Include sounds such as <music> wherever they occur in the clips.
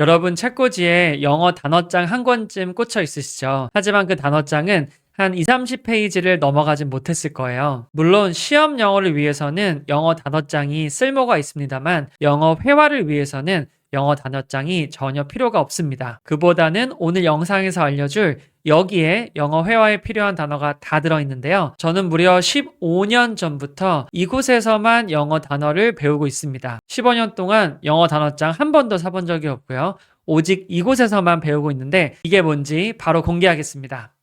여러분 책꽂이에 영어 단어장 한 권쯤 꽂혀 있으시죠? 하지만 그 단어장은 한 2, 30페이지를 넘어가진 못했을 거예요. 물론 시험 영어를 위해서는 영어 단어장이 쓸모가 있습니다만 영어 회화를 위해서는 영어 단어장이 전혀 필요가 없습니다. 그보다는 오늘 영상에서 알려줄 여기에 영어 회화에 필요한 단어가 다 들어있는데요. 저는 무려 15년 전부터 이곳에서만 영어 단어를 배우고 있습니다. 15년 동안 영어 단어장 한 번도 사본 적이 없고요. 오직 이곳에서만 배우고 있는데 이게 뭔지 바로 공개하겠습니다.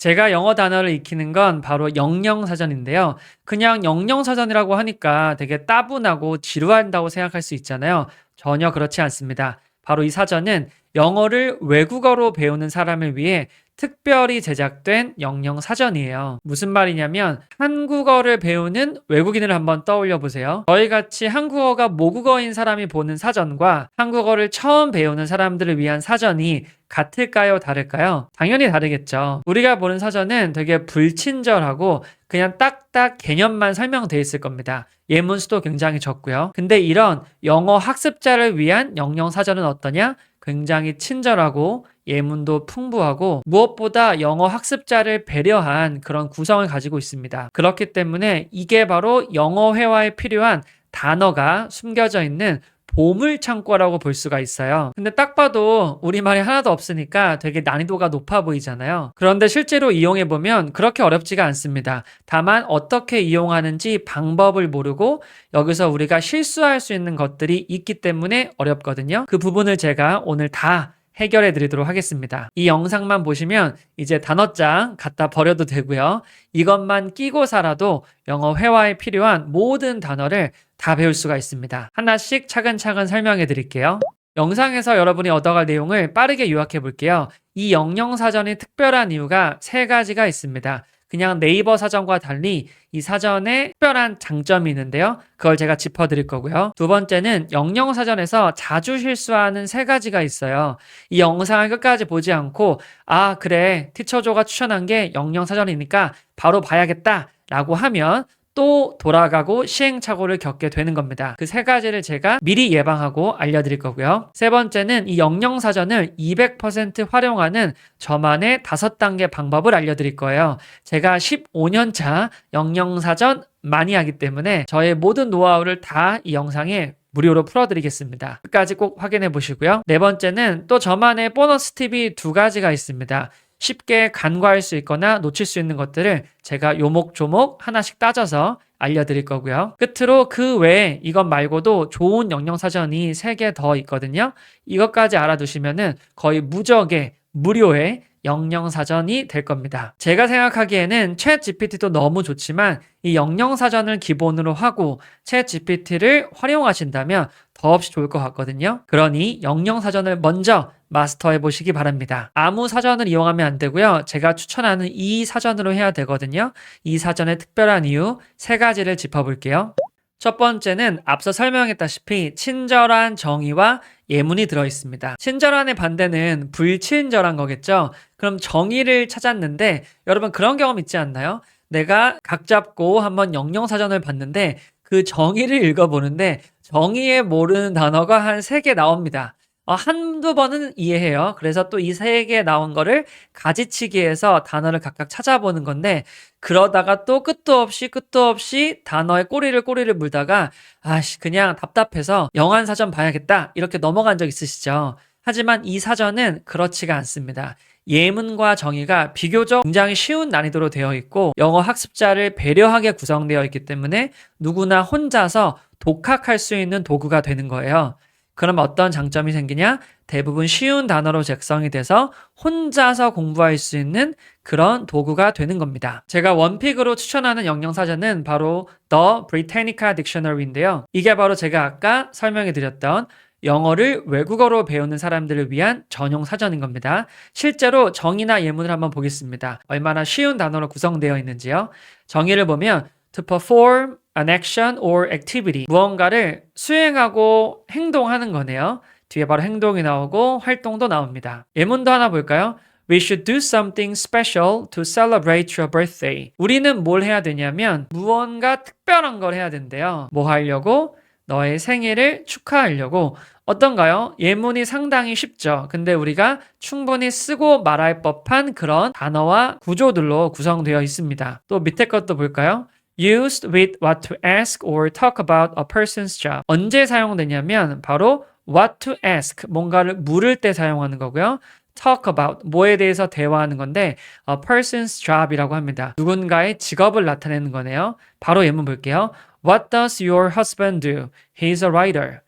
제가 영어 단어를 익히는 건 바로 영영사전인데요. 그냥 영영사전이라고 하니까 되게 따분하고 지루한다고 생각할 수 있잖아요. 전혀 그렇지 않습니다. 바로 이 사전은 영어를 외국어로 배우는 사람을 위해 특별히 제작된 영영 사전이에요. 무슨 말이냐면 한국어를 배우는 외국인을 한번 떠올려 보세요. 저희 같이 한국어가 모국어인 사람이 보는 사전과 한국어를 처음 배우는 사람들을 위한 사전이 같을까요? 다를까요? 당연히 다르겠죠. 우리가 보는 사전은 되게 불친절하고 그냥 딱딱 개념만 설명돼 있을 겁니다. 예문 수도 굉장히 적고요. 근데 이런 영어 학습자를 위한 영영 사전은 어떠냐? 굉장히 친절하고 예문도 풍부하고 무엇보다 영어 학습자를 배려한 그런 구성을 가지고 있습니다. 그렇기 때문에 이게 바로 영어 회화에 필요한 단어가 숨겨져 있는 보물 창고라고 볼 수가 있어요. 근데 딱 봐도 우리말이 하나도 없으니까 되게 난이도가 높아 보이잖아요. 그런데 실제로 이용해 보면 그렇게 어렵지가 않습니다. 다만 어떻게 이용하는지 방법을 모르고 여기서 우리가 실수할 수 있는 것들이 있기 때문에 어렵거든요. 그 부분을 제가 오늘 다 해결해 드리도록 하겠습니다. 이 영상만 보시면 이제 단어장 갖다 버려도 되고요. 이것만 끼고 살아도 영어 회화에 필요한 모든 단어를 다 배울 수가 있습니다. 하나씩 차근차근 설명해 드릴게요. 영상에서 여러분이 얻어갈 내용을 빠르게 요약해 볼게요. 이 영영사전이 특별한 이유가 세 가지가 있습니다. 그냥 네이버 사전과 달리 이 사전에 특별한 장점이 있는데요. 그걸 제가 짚어드릴 거고요. 두 번째는 영영 사전에서 자주 실수하는 세 가지가 있어요. 이 영상을 끝까지 보지 않고 아 그래 티처조가 추천한 게 영영 사전이니까 바로 봐야겠다 라고 하면 또 돌아가고 시행착오를 겪게 되는 겁니다. 그 세 가지를 제가 미리 예방하고 알려드릴 거고요. 세 번째는 이 영영사전을 200% 활용하는 저만의 다섯 단계 방법을 알려드릴 거예요. 제가 15년차 영영사전 많이 하기 때문에 저의 모든 노하우를 다 이 영상에 무료로 풀어드리겠습니다. 끝까지 꼭 확인해 보시고요. 네 번째는 또 저만의 보너스 팁이 두 가지가 있습니다. 쉽게 간과할 수 있거나 놓칠 수 있는 것들을 제가 요목조목 하나씩 따져서 알려드릴 거고요. 끝으로 그 외에 이것 말고도 좋은 영영사전이 3개 더 있거든요. 이것까지 알아두시면은 거의 무적의 무료의 영영사전이 될 겁니다. 제가 생각하기에는 챗 GPT도 너무 좋지만 이 영영사전을 기본으로 하고 챗 GPT를 활용하신다면 더없이 좋을 것 같거든요. 그러니 영영 사전을 먼저 마스터해 보시기 바랍니다. 아무 사전을 이용하면 안 되고요. 제가 추천하는 이 사전으로 해야 되거든요. 이 사전의 특별한 이유 세 가지를 짚어볼게요. 첫 번째는 앞서 설명했다시피 친절한 정의와 예문이 들어 있습니다. 친절한의 반대는 불친절한 거겠죠? 그럼 정의를 찾았는데 여러분 그런 경험 있지 않나요? 내가 각 잡고 한번 영영사전을 봤는데 그 정의를 읽어보는데 정의에 모르는 단어가 한세개 나옵니다. 어, 한두 번은 이해해요. 그래서 또 이 세 개 나온 거를 가지치기해서 단어를 각각 찾아보는 건데 그러다가 또 끝도 없이 끝도 없이 단어의 꼬리를 꼬리를 물다가 아씨 그냥 답답해서 영한 사전 봐야겠다 이렇게 넘어간 적 있으시죠? 하지만 이 사전은 그렇지가 않습니다. 예문과 정의가 비교적 굉장히 쉬운 난이도로 되어 있고 영어 학습자를 배려하게 구성되어 있기 때문에 누구나 혼자서 독학할 수 있는 도구가 되는 거예요. 그럼 어떤 장점이 생기냐? 대부분 쉬운 단어로 작성이 돼서 혼자서 공부할 수 있는 그런 도구가 되는 겁니다. 제가 원픽으로 추천하는 영영 사전은 바로 The Britannica Dictionary인데요. 이게 바로 제가 아까 설명해 드렸던 영어를 외국어로 배우는 사람들을 위한 전용 사전인 겁니다. 실제로 정의나 예문을 한번 보겠습니다. 얼마나 쉬운 단어로 구성되어 있는지요. 정의를 보면 to perform an action or activity 무언가를 수행하고 행동하는 거네요. 뒤에 바로 행동이 나오고 활동도 나옵니다. 예문도 하나 볼까요? We should do something special to celebrate your birthday. 우리는 뭘 해야 되냐면 무언가 특별한 걸 해야 된대요. 뭐 하려고? 너의 생일을 축하하려고 어떤가요? 예문이 상당히 쉽죠. 근데 우리가 충분히 쓰고 말할 법한 그런 단어와 구조들로 구성되어 있습니다. 또 밑에 것도 볼까요? Used with what to ask or talk about a person's job. 언제 사용되냐면 바로 what to ask, 뭔가를 물을 때 사용하는 거고요. talk about, 뭐에 대해서 대화하는 건데 a person's job이라고 합니다. 누군가의 직업을 나타내는 거네요. 바로 예문 볼게요. What does your husband do? He's a writer.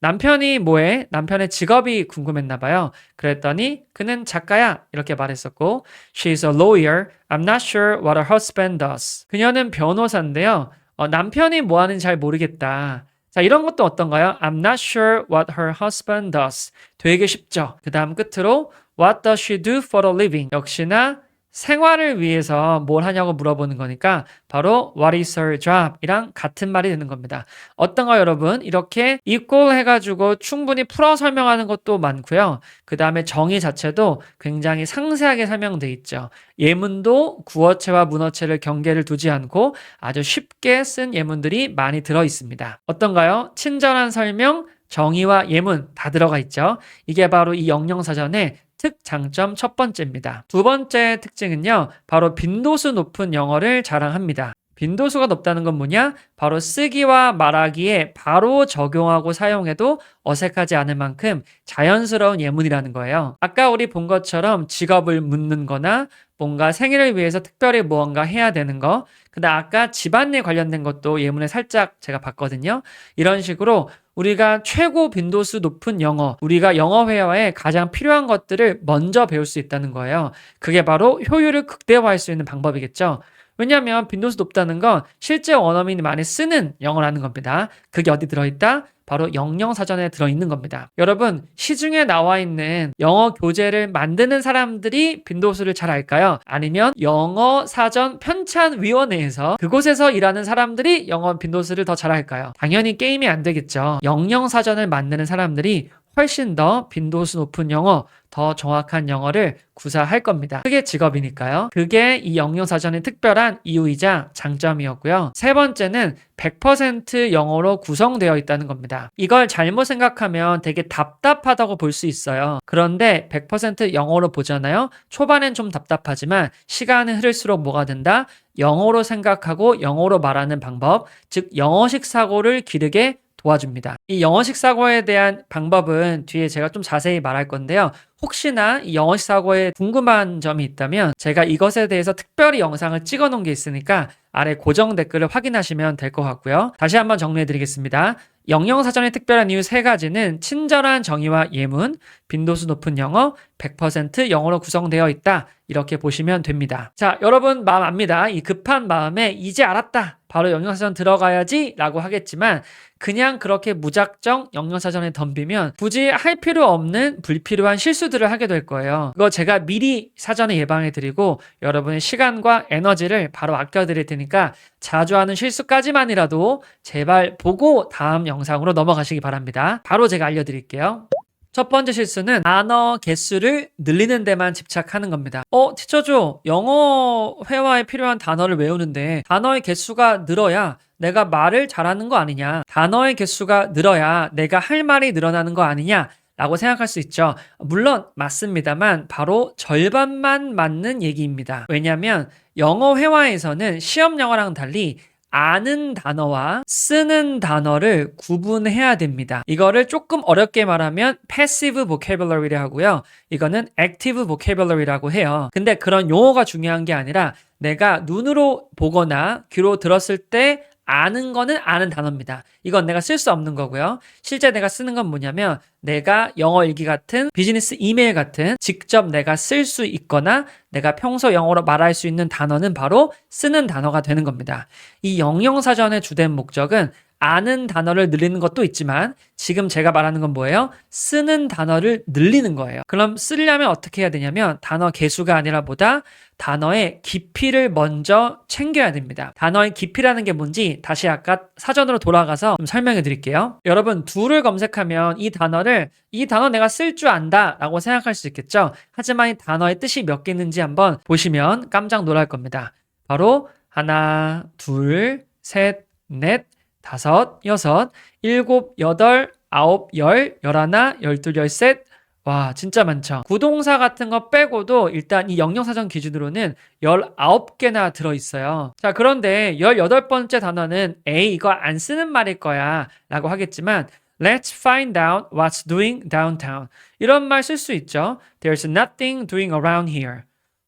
남편이 뭐해? 남편의 직업이 궁금했나 봐요. 그랬더니 그는 작가야 이렇게 말했었고 She's a lawyer. I'm not sure what her husband does. 그녀는 변호사인데요. 어, 남편이 뭐 하는지 잘 모르겠다. 자, 이런 것도 어떤가요? I'm not sure what her husband does. 되게 쉽죠. 그 다음 끝으로 What does she do for a living? 역시나 생활을 위해서 뭘 하냐고 물어보는 거니까 바로 What is her job? 이랑 같은 말이 되는 겁니다. 어떤가 여러분? 이렇게 equal 해가지고 충분히 풀어 설명하는 것도 많고요. 그 다음에 정의 자체도 굉장히 상세하게 설명돼 있죠. 예문도 구어체와 문어체를 경계를 두지 않고 아주 쉽게 쓴 예문들이 많이 들어 있습니다. 어떤가요? 친절한 설명, 정의와 예문 다 들어가 있죠. 이게 바로 이 영영사전의 특장점 첫 번째입니다. 두 번째 특징은요, 바로 빈도수 높은 영어를 자랑합니다. 빈도수가 높다는 건 뭐냐? 바로 쓰기와 말하기에 바로 적용하고 사용해도 어색하지 않을 만큼 자연스러운 예문이라는 거예요. 아까 우리 본 것처럼 직업을 묻는 거나 뭔가 생일을 위해서 특별히 무언가 해야 되는 거. 근데 아까 집안일 관련된 것도 예문에 살짝 제가 봤거든요. 이런 식으로 우리가 최고 빈도수 높은 영어, 우리가 영어 회화에 가장 필요한 것들을 먼저 배울 수 있다는 거예요. 그게 바로 효율을 극대화할 수 있는 방법이겠죠. 왜냐하면 빈도수 높다는 건 실제 원어민이 많이 쓰는 영어라는 겁니다. 그게 어디 들어있다? 바로 영영사전에 들어있는 겁니다. 여러분, 시중에 나와 있는 영어 교재를 만드는 사람들이 빈도수를 잘 알까요? 아니면 영어 사전 편찬위원회에서 그곳에서 일하는 사람들이 영어 빈도수를 더 잘 알까요? 당연히 게임이 안 되겠죠. 영영사전을 만드는 사람들이 훨씬 더 빈도수 높은 영어, 더 정확한 영어를 구사할 겁니다. 그게 직업이니까요. 그게 이 영영사전의 특별한 이유이자 장점이었고요. 세 번째는 100% 영어로 구성되어 있다는 겁니다. 이걸 잘못 생각하면 되게 답답하다고 볼 수 있어요. 그런데 100% 영어로 보잖아요. 초반엔 좀 답답하지만 시간이 흐를수록 뭐가 된다? 영어로 생각하고 영어로 말하는 방법, 즉 영어식 사고를 기르게 도와줍니다. 이 영어식 사고에 대한 방법은 뒤에 제가 좀 자세히 말할 건데요. 혹시나 이 영어식 사고에 궁금한 점이 있다면 제가 이것에 대해서 특별히 영상을 찍어 놓은 게 있으니까 아래 고정 댓글을 확인하시면 될 것 같고요. 다시 한번 정리해 드리겠습니다. 영영사전의 특별한 이유 세 가지는 친절한 정의와 예문, 빈도수 높은 영어, 100% 영어로 구성되어 있다. 이렇게 보시면 됩니다. 자, 여러분 마음 압니다. 이 급한 마음에 이제 알았다. 바로 영영사전 들어가야지 라고 하겠지만 그냥 그렇게 무작정 영영사전에 덤비면 굳이 할 필요 없는 불필요한 실수들을 하게 될 거예요. 그거 제가 미리 사전에 예방해 드리고 여러분의 시간과 에너지를 바로 아껴 드릴 테니까 자주 하는 실수까지만이라도 제발 보고 다음 영상으로 넘어가시기 바랍니다. 바로 제가 알려 드릴게요. 첫 번째 실수는 단어 개수를 늘리는 데만 집착하는 겁니다. 어, 티처죠. 영어 회화에 필요한 단어를 외우는데 단어의 개수가 늘어야 내가 말을 잘하는 거 아니냐. 단어의 개수가 늘어야 내가 할 말이 늘어나는 거 아니냐. 라고 생각할 수 있죠. 물론 맞습니다만 바로 절반만 맞는 얘기입니다. 왜냐하면 영어 회화에서는 시험 영어랑 달리 아는 단어와 쓰는 단어를 구분해야 됩니다. 이거를 조금 어렵게 말하면 passive vocabulary를 하고요. 이거는 active vocabulary라고 해요. 근데 그런 용어가 중요한 게 아니라 내가 눈으로 보거나 귀로 들었을 때 아는 거는 아는 단어입니다. 이건 내가 쓸 수 없는 거고요. 실제 내가 쓰는 건 뭐냐면 내가 영어 일기 같은 비즈니스 이메일 같은 직접 내가 쓸 수 있거나 내가 평소 영어로 말할 수 있는 단어는 바로 쓰는 단어가 되는 겁니다. 이 영영사전의 주된 목적은 아는 단어를 늘리는 것도 있지만 지금 제가 말하는 건 뭐예요? 쓰는 단어를 늘리는 거예요. 그럼 쓰려면 어떻게 해야 되냐면 단어 개수가 아니라 보다 단어의 깊이를 먼저 챙겨야 됩니다. 단어의 깊이라는 게 뭔지 다시 아까 사전으로 돌아가서 좀 설명해 드릴게요. 여러분 둘을 검색하면 이 단어를 이 단어 내가 쓸 줄 안다 라고 생각할 수 있겠죠. 하지만 이 단어의 뜻이 몇 개 있는지 한번 보시면 깜짝 놀랄 겁니다. 바로 하나, 둘, 셋, 넷, 다섯, 여섯, 일곱, 여덟, 아홉, 열, 열하나, 열둘, 열셋. 와, 진짜 많죠. 구동사 같은 거 빼고도 일단 이 영영사전 기준으로는 19개나 들어있어요. 자, 그런데 18번째 단어는 에이, 이거 안 쓰는 말일 거야 라고 하겠지만 Let's find out what's doing downtown. 이런 말 쓸 수 있죠. There's nothing doing around here.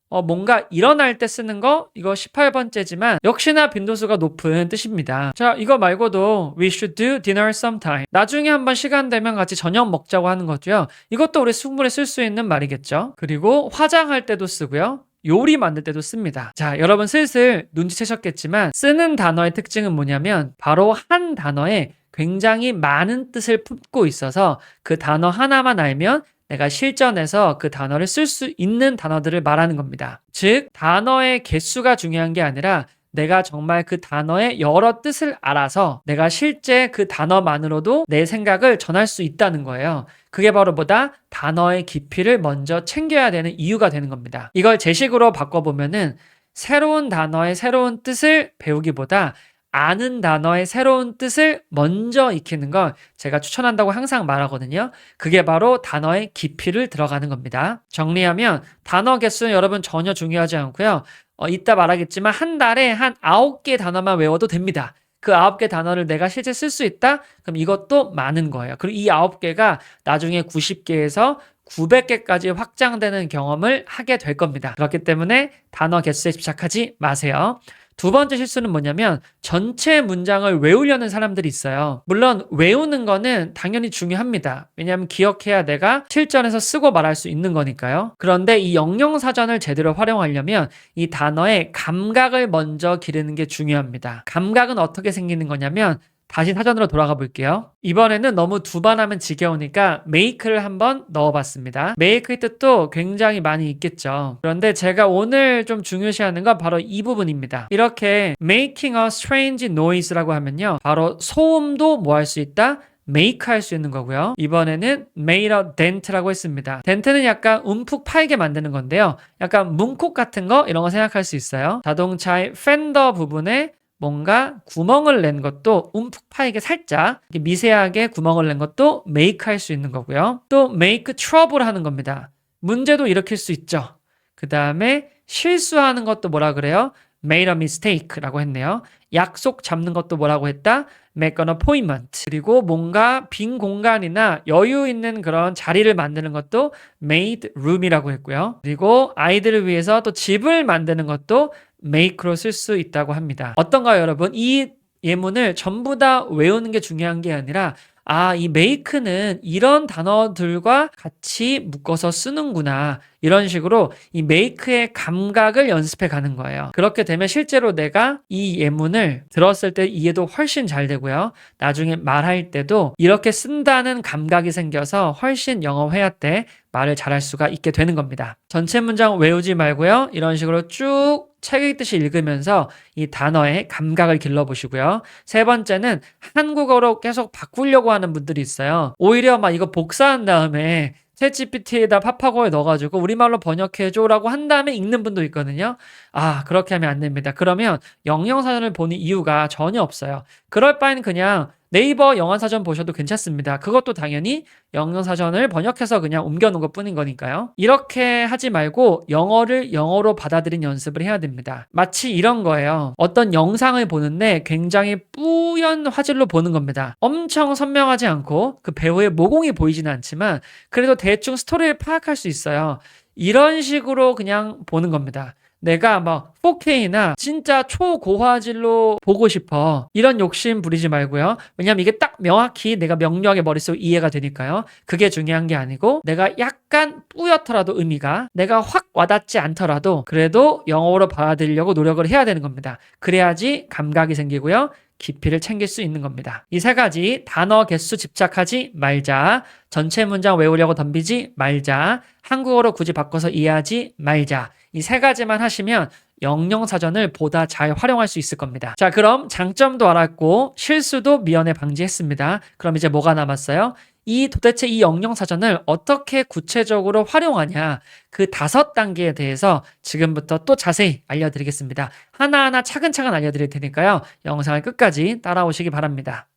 어, 뭔가 일어날 때 쓰는 거 이거 18번째지만 역시나 빈도수가 높은 뜻입니다. 자, 이거 말고도 we should do dinner sometime. 나중에 한번 시간 되면 같이 저녁 먹자고 하는 거고요. 이것도 우리 숙물에 쓸 수 있는 말이겠죠. 그리고 화장할 때도 쓰고요. 요리 만들 때도 씁니다. 자, 여러분 슬슬 눈치채셨겠지만 쓰는 단어의 특징은 뭐냐면 바로 한 단어에 굉장히 많은 뜻을 품고 있어서 그 단어 하나만 알면 내가 실전에서 그 단어를 쓸 수 있는 단어들을 말하는 겁니다. 즉, 단어의 개수가 중요한 게 아니라 내가 정말 그 단어의 여러 뜻을 알아서 내가 실제 그 단어만으로도 내 생각을 전할 수 있다는 거예요. 그게 바로 보다 단어의 깊이를 먼저 챙겨야 되는 이유가 되는 겁니다. 이걸 제식으로 바꿔보면은 새로운 단어의 새로운 뜻을 배우기보다 아는 단어의 새로운 뜻을 먼저 익히는 걸 제가 추천한다고 항상 말하거든요. 그게 바로 단어의 깊이를 들어가는 겁니다. 정리하면 단어 개수는 여러분 전혀 중요하지 않고요. 어, 이따 말하겠지만 한 달에 한 9개 단어만 외워도 됩니다. 그 9개 단어를 내가 실제 쓸 수 있다? 그럼 이것도 많은 거예요. 그리고 이 9개가 나중에 90개에서 900개까지 확장되는 경험을 하게 될 겁니다. 그렇기 때문에 단어 개수에 집착하지 마세요. 두 번째 실수는 뭐냐면 전체 문장을 외우려는 사람들이 있어요. 물론 외우는 거는 당연히 중요합니다. 왜냐하면 기억해야 내가 실전에서 쓰고 말할 수 있는 거니까요. 그런데 이 영영사전을 제대로 활용하려면 이 단어의 감각을 먼저 기르는 게 중요합니다. 감각은 어떻게 생기는 거냐면 다시 사전으로 돌아가 볼게요. 이번에는 너무 두 번 하면 지겨우니까 make를 한번 넣어봤습니다. make의 뜻도 굉장히 많이 있겠죠. 그런데 제가 오늘 좀 중요시하는 건 바로 이 부분입니다. 이렇게 making a strange noise라고 하면요. 바로 소음도 뭐 할 수 있다? make 할수 있는 거고요. 이번에는 made a dent라고 했습니다. dent는 약간 움푹 파이게 만드는 건데요. 약간 문콕 같은 거 이런 거 생각할 수 있어요. 자동차의 팬더 부분에 뭔가 구멍을 낸 것도 움푹 파이게 살짝 미세하게 구멍을 낸 것도 make 할 수 있는 거고요. 또 make trouble 하는 겁니다. 문제도 일으킬 수 있죠. 그 다음에 실수하는 것도 뭐라 그래요? made a mistake라고 했네요. 약속 잡는 것도 뭐라고 했다? make an appointment. 그리고 뭔가 빈 공간이나 여유 있는 그런 자리를 만드는 것도 made room이라고 했고요. 그리고 아이들을 위해서 또 집을 만드는 것도 make로 쓸 수 있다고 합니다. 어떤가요, 여러분? 이 예문을 전부 다 외우는 게 중요한 게 아니라 아, 이 make는 이런 단어들과 같이 묶어서 쓰는구나. 이런 식으로 이 make의 감각을 연습해 가는 거예요. 그렇게 되면 실제로 내가 이 예문을 들었을 때 이해도 훨씬 잘 되고요. 나중에 말할 때도 이렇게 쓴다는 감각이 생겨서 훨씬 영어 회화 때 말을 잘할 수가 있게 되는 겁니다. 전체 문장 외우지 말고요. 이런 식으로 쭉 책 읽듯이 읽으면서 이 단어의 감각을 길러보시고요. 세 번째는 한국어로 계속 바꾸려고 하는 분들이 있어요. 오히려 막 이거 복사한 다음에 챗GPT에다 팝하고에 넣어가지고 우리말로 번역해줘라고 한 다음에 읽는 분도 있거든요. 아, 그렇게 하면 안 됩니다. 그러면 영영사전을 보는 이유가 전혀 없어요. 그럴 바에는 그냥 네이버 영어사전 보셔도 괜찮습니다. 그것도 당연히 영어사전을 번역해서 그냥 옮겨놓은 것 뿐인 거니까요. 이렇게 하지 말고 영어를 영어로 받아들인 연습을 해야 됩니다. 마치 이런 거예요. 어떤 영상을 보는데 굉장히 뿌연 화질로 보는 겁니다. 엄청 선명하지 않고 그 배우의 모공이 보이지는 않지만 그래도 대충 스토리를 파악할 수 있어요. 이런 식으로 그냥 보는 겁니다. 내가 막 4K나 진짜 초고화질로 보고 싶어. 이런 욕심 부리지 말고요. 왜냐면 이게 딱 명확히 내가 명료하게 머릿속에 이해가 되니까요. 그게 중요한 게 아니고 내가 약간 뿌옇더라도 의미가 내가 확 와닿지 않더라도 그래도 영어로 받아들이려고 노력을 해야 되는 겁니다. 그래야지 감각이 생기고요. 깊이를 챙길 수 있는 겁니다. 이 세 가지 단어 개수 집착하지 말자. 전체 문장 외우려고 덤비지 말자. 한국어로 굳이 바꿔서 이해하지 말자. 이 세 가지만 하시면 영영사전을 보다 잘 활용할 수 있을 겁니다. 자, 그럼 장점도 알았고 실수도 미연에 방지했습니다. 그럼 이제 뭐가 남았어요? 이 도대체 이 영영사전을 어떻게 구체적으로 활용하냐 그 다섯 단계에 대해서 지금부터 또 자세히 알려드리겠습니다. 하나하나 차근차근 알려드릴 테니까요. 영상을 끝까지 따라오시기 바랍니다.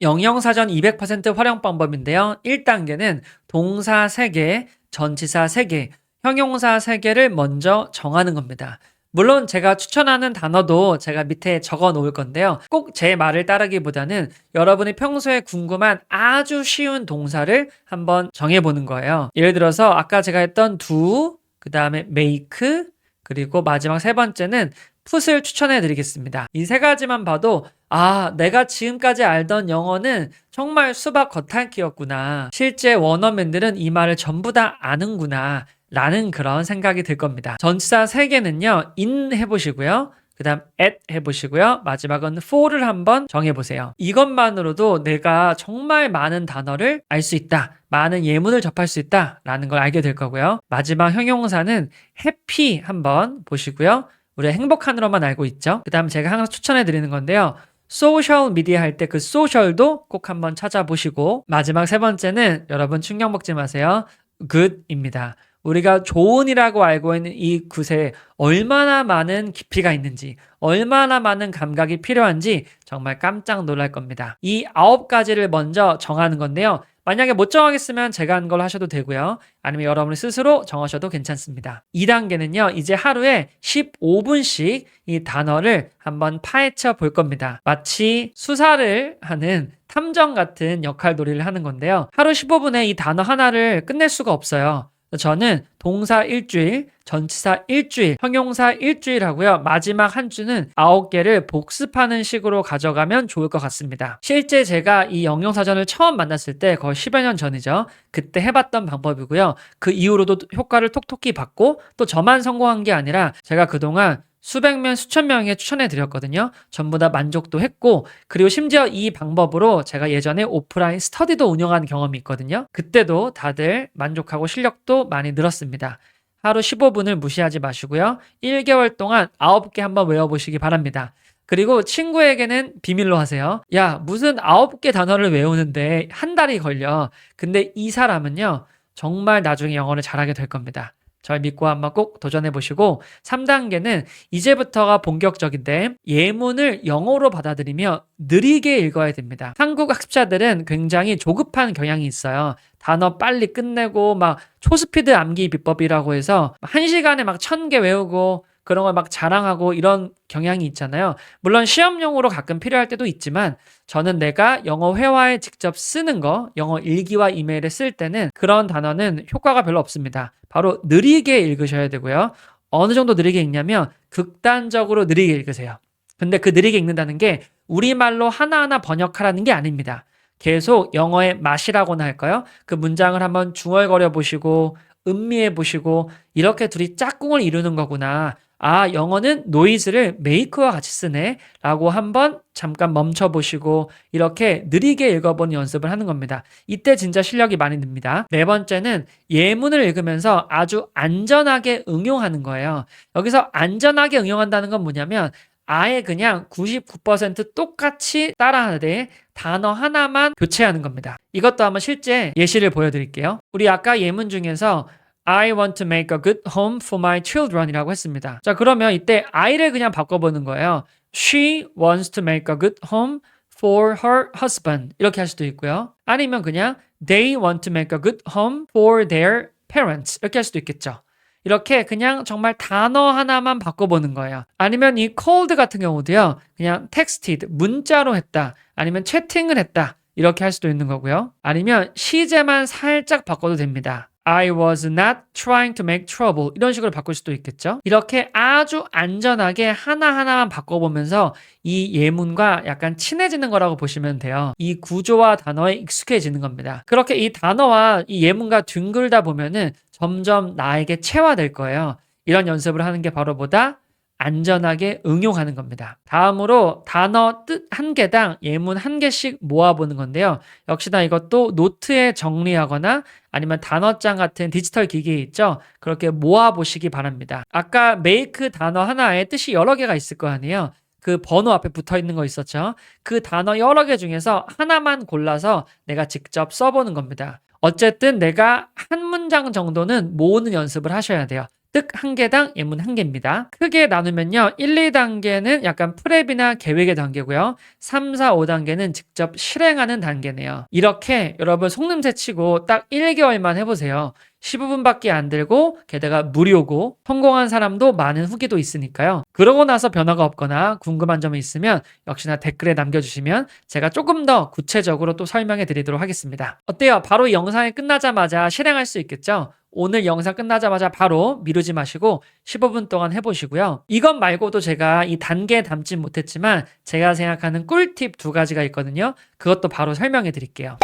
영영사전 200% 활용 방법인데요. 1단계는 동사 3개, 전치사 3개, 형용사 3개를 먼저 정하는 겁니다. 물론 제가 추천하는 단어도 제가 밑에 적어 놓을 건데요. 꼭 제 말을 따르기보다는 여러분이 평소에 궁금한 아주 쉬운 동사를 한번 정해보는 거예요. 예를 들어서 아까 제가 했던 do, 그 다음에 make, 그리고 마지막 세 번째는 put을 추천해 드리겠습니다. 이 세 가지만 봐도 아, 내가 지금까지 알던 영어는 정말 수박 겉핥기였구나. 실제 원어민들은 이 말을 전부 다 아는구나. 라는 그런 생각이 들 겁니다. 전치사 세 개는요, in 해보시고요. 그 다음 at 해보시고요. 마지막은 for를 한번 정해보세요. 이것만으로도 내가 정말 많은 단어를 알 수 있다. 많은 예문을 접할 수 있다. 라는 걸 알게 될 거고요. 마지막 형용사는 happy 한번 보시고요. 우리 행복한으로만 알고 있죠. 그 다음 제가 항상 추천해 드리는 건데요. 소셜 미디어 할 때 그 소셜도 꼭 한번 찾아보시고 마지막 세 번째는 여러분 충격 먹지 마세요. good입니다. 우리가 좋은이라고 알고 있는 이 굿에 얼마나 많은 깊이가 있는지, 얼마나 많은 감각이 필요한지 정말 깜짝 놀랄 겁니다. 이 아홉 가지를 먼저 정하는 건데요. 만약에 못 정하겠으면 제가 한 걸 하셔도 되고요. 아니면 여러분이 스스로 정하셔도 괜찮습니다. 2단계는요, 이제 하루에 15분씩 이 단어를 한번 파헤쳐 볼 겁니다. 마치 수사를 하는 탐정 같은 역할 놀이를 하는 건데요. 하루 15분에 이 단어 하나를 끝낼 수가 없어요. 저는 동사 일주일, 전치사 일주일, 형용사 일주일 하고요. 마지막 한 주는 아홉 개를 복습하는 식으로 가져가면 좋을 것 같습니다. 실제 제가 이 영영사전을 처음 만났을 때 거의 10여 년 전이죠. 그때 해봤던 방법이고요. 그 이후로도 효과를 톡톡히 받고 또 저만 성공한 게 아니라 제가 그동안 수백 명, 수천 명에 추천해 드렸거든요. 전부 다 만족도 했고, 그리고 심지어 이 방법으로 제가 예전에 오프라인 스터디도 운영한 경험이 있거든요. 그때도 다들 만족하고 실력도 많이 늘었습니다. 하루 15분을 무시하지 마시고요. 1개월 동안 9개 한번 외워보시기 바랍니다. 그리고 친구에게는 비밀로 하세요. 야, 무슨 9개 단어를 외우는데 한 달이 걸려. 근데 이 사람은요, 정말 나중에 영어를 잘하게 될 겁니다. 절 믿고 한번 꼭 도전해 보시고 3단계는 이제부터가 본격적인데 예문을 영어로 받아들이며 느리게 읽어야 됩니다. 한국 학습자들은 굉장히 조급한 경향이 있어요. 단어 빨리 끝내고 막 초스피드 암기 비법이라고 해서 한 시간에 막천개 외우고 그런 걸 막 자랑하고 이런 경향이 있잖아요. 물론 시험용으로 가끔 필요할 때도 있지만 저는 내가 영어 회화에 직접 쓰는 거, 영어 일기와 이메일에 쓸 때는 그런 단어는 효과가 별로 없습니다. 바로 느리게 읽으셔야 되고요. 어느 정도 느리게 읽냐면 극단적으로 느리게 읽으세요. 근데 그 느리게 읽는다는 게 우리말로 하나하나 번역하라는 게 아닙니다. 계속 영어의 맛이라고나 할까요? 그 문장을 한번 중얼거려 보시고 음미해 보시고 이렇게 둘이 짝꿍을 이루는 거구나. 아, 영어는 노이즈를 메이크와 같이 쓰네. 라고 한번 잠깐 멈춰 보시고 이렇게 느리게 읽어보는 연습을 하는 겁니다. 이때 진짜 실력이 많이 늡니다. 네 번째는 예문을 읽으면서 아주 안전하게 응용하는 거예요. 여기서 안전하게 응용한다는 건 뭐냐면 아예 그냥 99% 똑같이 따라하되 단어 하나만 교체하는 겁니다. 이것도 한번 실제 예시를 보여드릴게요. 우리 아까 예문 중에서 I want to make a good home for my children 이라고 했습니다. 자, 그러면 이때 I를 그냥 바꿔보는 거예요. She wants to make a good home for her husband. 이렇게 할 수도 있고요. 아니면 그냥 They want to make a good home for their parents. 이렇게 할 수도 있겠죠. 이렇게 그냥 정말 단어 하나만 바꿔보는 거예요. 아니면 이 cold 같은 경우도요. 그냥 texted, 문자로 했다. 아니면 채팅을 했다. 이렇게 할 수도 있는 거고요. 아니면 시제만 살짝 바꿔도 됩니다. I was not trying to make trouble. 이런 식으로 바꿀 수도 있겠죠. 이렇게 아주 안전하게 하나하나만 바꿔보면서 이 예문과 약간 친해지는 거라고 보시면 돼요. 이 구조와 단어에 익숙해지는 겁니다. 그렇게 이 단어와 이 예문과 둥글다 보면은 점점 나에게 체화될 거예요. 이런 연습을 하는 게 바로 보다 안전하게 응용하는 겁니다. 다음으로 단어 뜻 한 개당 예문 한 개씩 모아보는 건데요. 역시나 이것도 노트에 정리하거나 아니면 단어장 같은 디지털 기기에 있죠. 그렇게 모아보시기 바랍니다. 아까 make 단어 하나에 뜻이 여러 개가 있을 거 아니에요. 그 번호 앞에 붙어 있는 거 있었죠. 그 단어 여러 개 중에서 하나만 골라서 내가 직접 써보는 겁니다. 어쨌든 내가 한 문장 정도는 모으는 연습을 하셔야 돼요. 뜻한 개당 예문 한 개입니다. 크게 나누면요. 1, 2단계는 약간 프랩이나 계획의 단계고요. 3, 4, 5단계는 직접 실행하는 단계네요. 이렇게 여러분 속눈새 치고 딱 1개월만 해보세요. 15분밖에 안 들고 게다가 무료고 성공한 사람도 많은 후기도 있으니까요. 그러고 나서 변화가 없거나 궁금한 점이 있으면 역시나 댓글에 남겨주시면 제가 조금 더 구체적으로 또 설명해 드리도록 하겠습니다. 어때요? 바로 이 영상이 끝나자마자 실행할 수 있겠죠? 오늘 영상 끝나자마자 바로 미루지 마시고 15분 동안 해보시고요. 이것 말고도 제가 이 단계에 담지 못했지만 제가 생각하는 꿀팁 두 가지가 있거든요. 그것도 바로 설명해 드릴게요.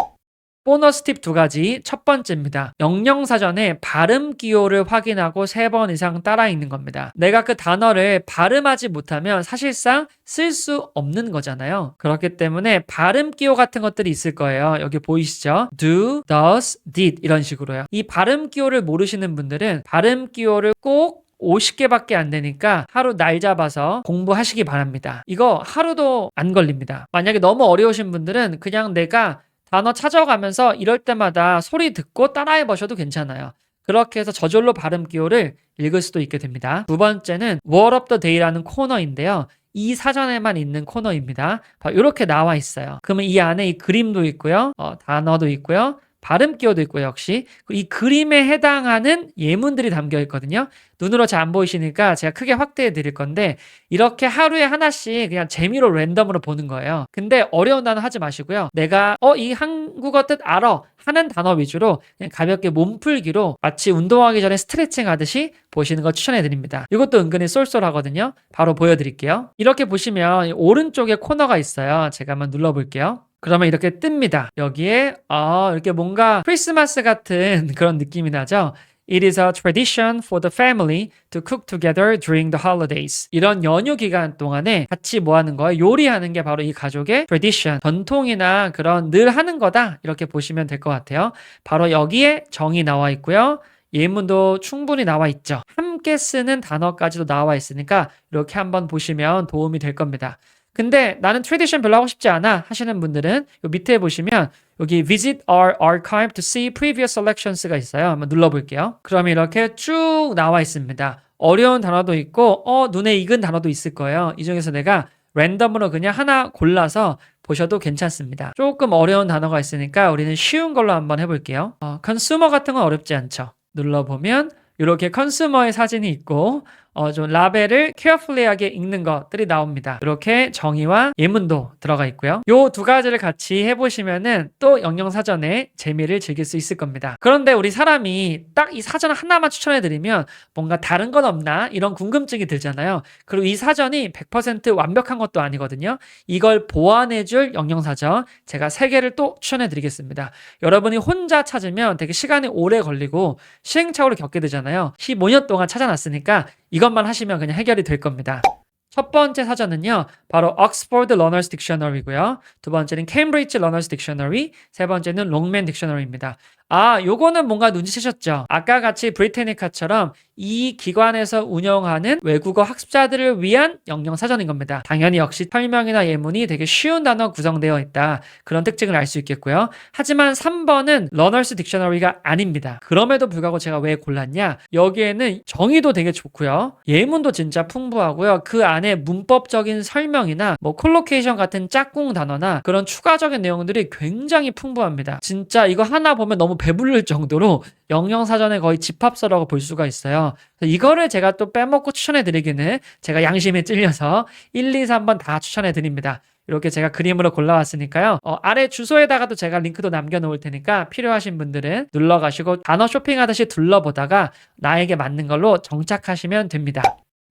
보너스 팁 두 가지. 첫 번째입니다. 영영사전에 발음 기호를 확인하고 세 번 이상 따라 읽는 겁니다. 내가 그 단어를 발음하지 못하면 사실상 쓸 수 없는 거잖아요. 그렇기 때문에 발음 기호 같은 것들이 있을 거예요. 여기 보이시죠? do, does, did 이런 식으로요. 이 발음 기호를 모르시는 분들은 발음 기호를 꼭 50개밖에 안 되니까 하루 날 잡아서 공부하시기 바랍니다. 이거 하루도 안 걸립니다. 만약에 너무 어려우신 분들은 그냥 내가 단어 찾아가면서 이럴 때마다 소리 듣고 따라해 보셔도 괜찮아요. 그렇게 해서 저절로 발음 기호를 읽을 수도 있게 됩니다. 두 번째는 Word of the Day라는 코너인데요. 이 사전에만 있는 코너입니다. 이렇게 나와 있어요. 그러면 이 안에 이 그림도 있고요. 어, 단어도 있고요. 발음 기호도 있고요, 역시. 이 그림에 해당하는 예문들이 담겨 있거든요. 눈으로 잘 안 보이시니까 제가 크게 확대해 드릴 건데, 이렇게 하루에 하나씩 그냥 재미로 랜덤으로 보는 거예요. 근데 어려운 단어 하지 마시고요. 내가, 어, 이 한국어 뜻 알아. 하는 단어 위주로 가볍게 몸풀기로 마치 운동하기 전에 스트레칭 하듯이 보시는 거 추천해 드립니다. 이것도 은근히 쏠쏠하거든요. 바로 보여드릴게요. 이렇게 보시면 오른쪽에 코너가 있어요. 제가 한번 눌러볼게요. 그러면 이렇게 뜹니다. 여기에 어, 이렇게 뭔가 크리스마스 같은 <laughs> 그런 느낌이 나죠. It is a tradition for the family to cook together during the holidays. 이런 연휴 기간 동안에 같이 뭐 하는 거예요? 요리하는 게 바로 이 가족의 tradition, 전통이나 그런 늘 하는 거다. 이렇게 보시면 될 것 같아요. 바로 여기에 정이 나와 있고요. 예문도 충분히 나와 있죠. 함께 쓰는 단어까지도 나와 있으니까 이렇게 한번 보시면 도움이 될 겁니다. 근데 나는 트레디션 별로 하고 싶지 않아 하시는 분들은 요 밑에 보시면 여기 visit our archive to see previous selections가 있어요. 한번 눌러볼게요. 그럼 이렇게 쭉 나와 있습니다. 어려운 단어도 있고 어 눈에 익은 단어도 있을 거예요. 이 중에서 내가 랜덤으로 그냥 하나 골라서 보셔도 괜찮습니다. 조금 어려운 단어가 있으니까 우리는 쉬운 걸로 한번 해볼게요. 어, 컨슈머 같은 건 어렵지 않죠. 눌러보면 이렇게 컨슈머의 사진이 있고 어, 좀 라벨을 케어풀리하게 읽는 것들이 나옵니다. 이렇게 정의와 예문도 들어가 있고요. 요 두 가지를 같이 해보시면은 또 영영사전에 재미를 즐길 수 있을 겁니다. 그런데 우리 사람이 딱 이 사전 하나만 추천해드리면 뭔가 다른 건 없나? 이런 궁금증이 들잖아요. 그리고 이 사전이 100% 완벽한 것도 아니거든요. 이걸 보완해줄 영영사전 제가 세 개를 또 추천해드리겠습니다. 여러분이 혼자 찾으면 되게 시간이 오래 걸리고 시행착오를 겪게 되잖아요. 15년 동안 찾아놨으니까 이것만 하시면 그냥 해결이 될 겁니다. 첫 번째 사전은요, 바로 Oxford Learners Dictionary고요. 두 번째는 Cambridge Learners Dictionary, 세 번째는 롱맨 딕셔너리입니다. 아, 요거는 뭔가 눈치채셨죠? 아까 같이 브리테니카처럼 이 기관에서 운영하는 외국어 학습자들을 위한 영영 사전인 겁니다. 당연히 역시 설명이나 예문이 되게 쉬운 단어 구성되어 있다. 그런 특징을 알 수 있겠고요. 하지만 3번은 러너스 딕셔너리가 아닙니다. 그럼에도 불구하고 제가 왜 골랐냐? 여기에는 정의도 되게 좋고요. 예문도 진짜 풍부하고요. 그 안에 문법적인 설명이나 뭐 콜로케이션 같은 짝꿍 단어나 그런 추가적인 내용들이 굉장히 풍부합니다. 진짜 이거 하나 보면 너무 배부를 정도로 영영사전의 거의 집합서라고 볼 수가 있어요. 이거를 제가 또 빼먹고 추천해 드리기는 제가 양심에 찔려서 1, 2, 3번 다 추천해 드립니다. 이렇게 제가 그림으로 골라왔으니까요. 어, 아래 주소에다가도 제가 링크도 남겨놓을 테니까 필요하신 분들은 눌러가시고 단어 쇼핑하듯이 둘러보다가 나에게 맞는 걸로 정착하시면 됩니다.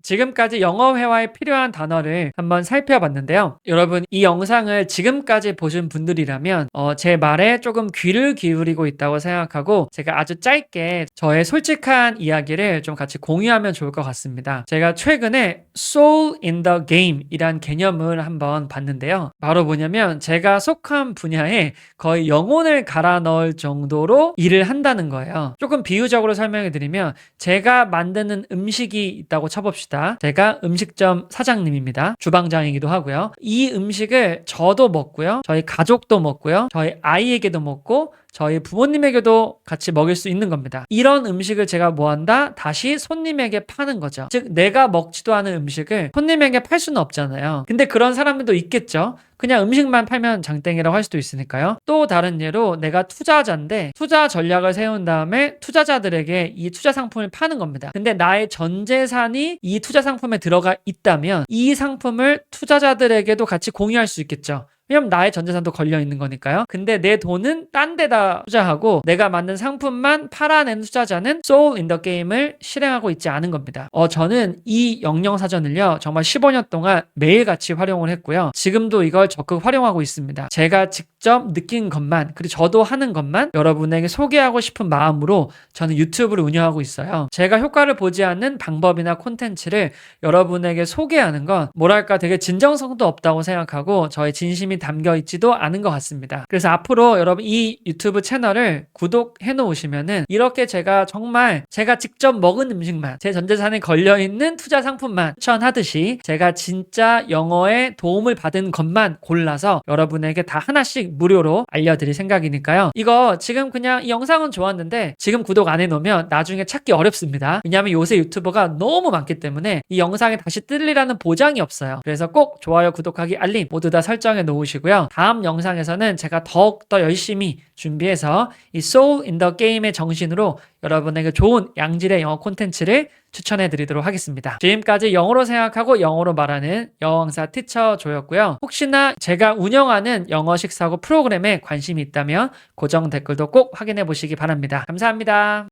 지금까지 영어 회화에 필요한 단어를 한번 살펴봤는데요. 여러분, 이 영상을 지금까지 보신 분들이라면 어, 제 말에 조금 귀를 기울이고 있다고 생각하고 제가 아주 짧게 저의 솔직한 이야기를 좀 같이 공유하면 좋을 것 같습니다. 제가 최근에 soul in the game 이란 개념을 한번 봤는데요. 바로 뭐냐면 제가 속한 분야에 거의 영혼을 갈아 넣을 정도로 일을 한다는 거예요. 조금 비유적으로 설명해 드리면 제가 만드는 음식이 있다고 쳐봅시다. 제가 음식점 사장님입니다. 주방장이기도 하고요. 이 음식을 저도 먹고요. 저희 가족도 먹고요. 저희 아이에게도 먹고 저희 부모님에게도 같이 먹일 수 있는 겁니다. 이런 음식을 제가 뭐 한다? 다시 손님에게 파는 거죠. 즉, 내가 먹지도 않은 음식을 손님에게 팔 수는 없잖아요. 근데 그런 사람들도 있겠죠. 그냥 음식만 팔면 장땡이라고 할 수도 있으니까요. 또 다른 예로 내가 투자자인데 투자 전략을 세운 다음에 투자자들에게 이 투자 상품을 파는 겁니다. 근데 나의 전 재산이 이 투자 상품에 들어가 있다면 이 상품을 투자자들에게도 같이 공유할 수 있겠죠. 왜냐면 나의 전재산도 걸려 있는 거니까요. 근데 내 돈은 딴 데다 투자하고 내가 만든 상품만 팔아낸 투자자는 in the game을 실행하고 있지 않은 겁니다. 어, 저는 이 영영 사전을요, 정말 15년 동안 매일같이 활용을 했고요. 지금도 이걸 적극 활용하고 있습니다. 제가 직접 느낀 것만, 그리고 저도 하는 것만 여러분에게 소개하고 싶은 마음으로 저는 유튜브를 운영하고 있어요. 제가 효과를 보지 않는 방법이나 콘텐츠를 여러분에게 소개하는 건 뭐랄까 되게 진정성도 없다고 생각하고 저의 진심이 담겨 있지도 않은 것 같습니다. 그래서 앞으로 여러분 이 유튜브 채널을 구독해 놓으시면은 이렇게 제가 정말 제가 직접 먹은 음식만 제 전재산에 걸려 있는 투자 상품만 추천하듯이 제가 진짜 영어에 도움을 받은 것만 골라서 여러분에게 다 하나씩 무료로 알려드릴 생각이니까요. 이거 지금 그냥 이 영상은 좋았는데 지금 구독 안 해놓으면 나중에 찾기 어렵습니다. 왜냐하면 요새 유튜버가 너무 많기 때문에 이 영상이 다시 뜰리라는 보장이 없어요. 그래서 꼭 좋아요, 구독하기, 알림 모두 다 설정해 놓으시고 요. 다음 영상에서는 제가 더욱더 열심히 준비해서 이 Soul in the Game의 정신으로 여러분에게 좋은 양질의 영어 콘텐츠를 추천해 드리도록 하겠습니다. 지금까지 영어로 생각하고 영어로 말하는 영어강사 티처 조였고요. 혹시나 제가 운영하는 영어 식 사고 프로그램에 관심이 있다면 고정 댓글도 꼭 확인해 보시기 바랍니다. 감사합니다.